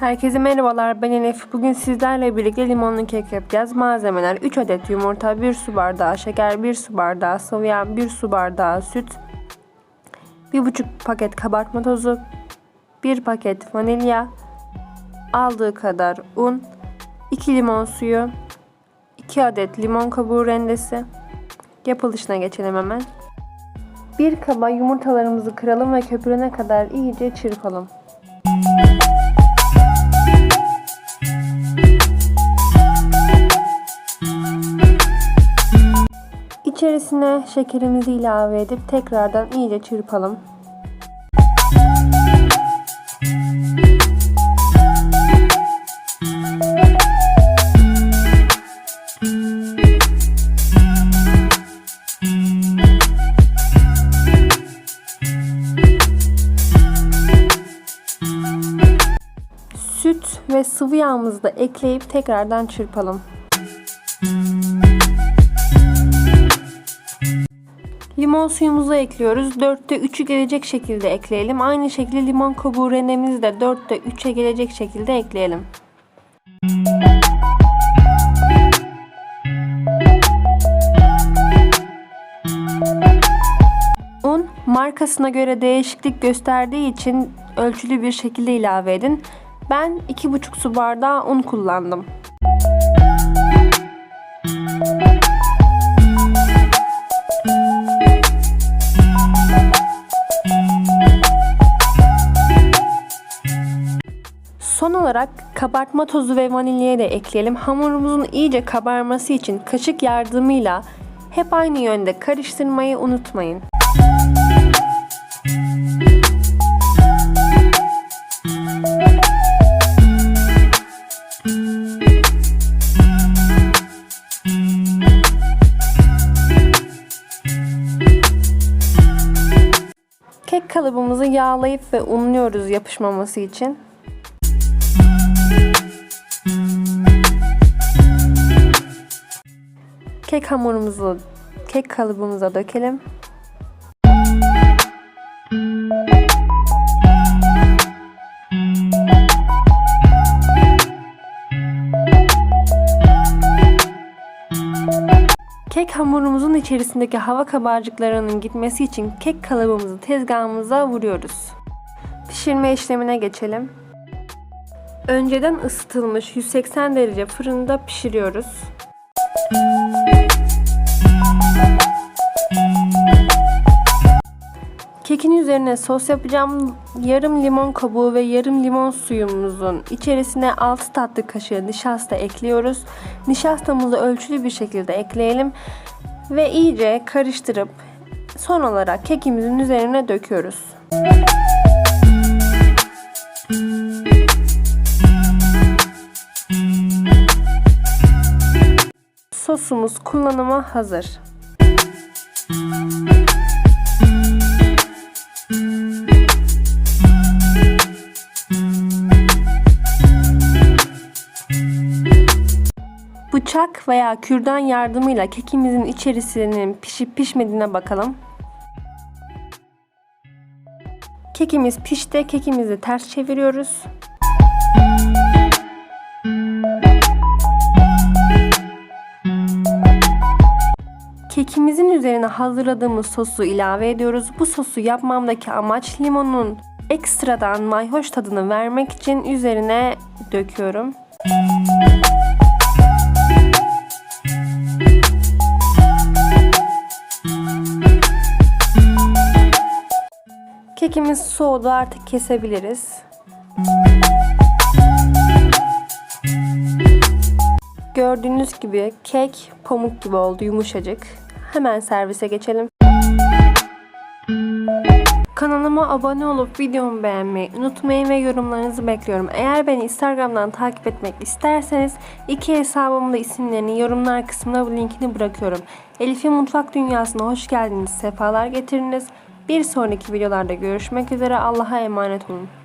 Herkese merhabalar ben Elif. Bugün sizlerle birlikte limonlu kek yapacağız. Malzemeler 3 adet yumurta, 1 su bardağı şeker, 1 su bardağı sıvı yağ, 1 su bardağı süt, 1,5 paket kabartma tozu, 1 paket vanilya, aldığı kadar un, 2 limon suyu, 2 adet limon kabuğu rendesi. Yapılışına geçelim hemen. Bir kaba yumurtalarımızı kıralım ve köpürene kadar iyice çırpalım. İçerisine şekerimizi ilave edip tekrardan iyice çırpalım. Süt ve sıvı yağımızı da ekleyip tekrardan çırpalım. Limon suyumuzu ekliyoruz. 4'te 3'ü gelecek şekilde ekleyelim. Aynı şekilde limon kabuğu rendemizi de 4'te 3'e gelecek şekilde ekleyelim. Un markasına göre değişiklik gösterdiği için ölçülü bir şekilde ilave edin. Ben 2,5 su bardağı un kullandım. Olarak kabartma tozu ve vanilyayı da ekleyelim. Hamurumuzun iyice kabarması için kaşık yardımıyla hep aynı yönde karıştırmayı unutmayın. Kek kalıbımızı yağlayıp ve unluyoruz yapışmaması için. Kek hamurumuzu kek kalıbımıza dökelim. Kek hamurumuzun içerisindeki hava kabarcıklarının gitmesi için kek kalıbımızı tezgahımıza vuruyoruz. Pişirme işlemine geçelim. Önceden ısıtılmış 180 derece fırında pişiriyoruz. Kekin üzerine sos yapacağım. Yarım limon kabuğu ve yarım limon suyumuzun içerisine 6 tatlı kaşığı nişasta ekliyoruz. Nişastamızı ölçülü bir şekilde ekleyelim ve iyice karıştırıp son olarak kekimizin üzerine döküyoruz. Sosumuz kullanıma hazır. Bıçak veya kürdan yardımıyla kekimizin içerisinin pişip pişmediğine bakalım. Kekimiz pişti. Kekimizi ters çeviriyoruz. Kekimizin üzerine hazırladığımız sosu ilave ediyoruz. Bu sosu yapmamdaki amaç limonun ekstradan mayhoş tadını vermek için üzerine döküyorum. Kekimiz soğudu artık kesebiliriz. Gördüğünüz gibi kek pamuk gibi oldu yumuşacık. Hemen servise geçelim. Kanalıma abone olup videomu beğenmeyi unutmayın ve yorumlarınızı bekliyorum. Eğer beni Instagram'dan takip etmek isterseniz iki hesabımda isimlerini yorumlar kısmına linkini bırakıyorum. Elif'in Mutfak Dünyası'na hoş geldiniz, sefalar getiriniz. Bir sonraki videolarda görüşmek üzere. Allah'a emanet olun.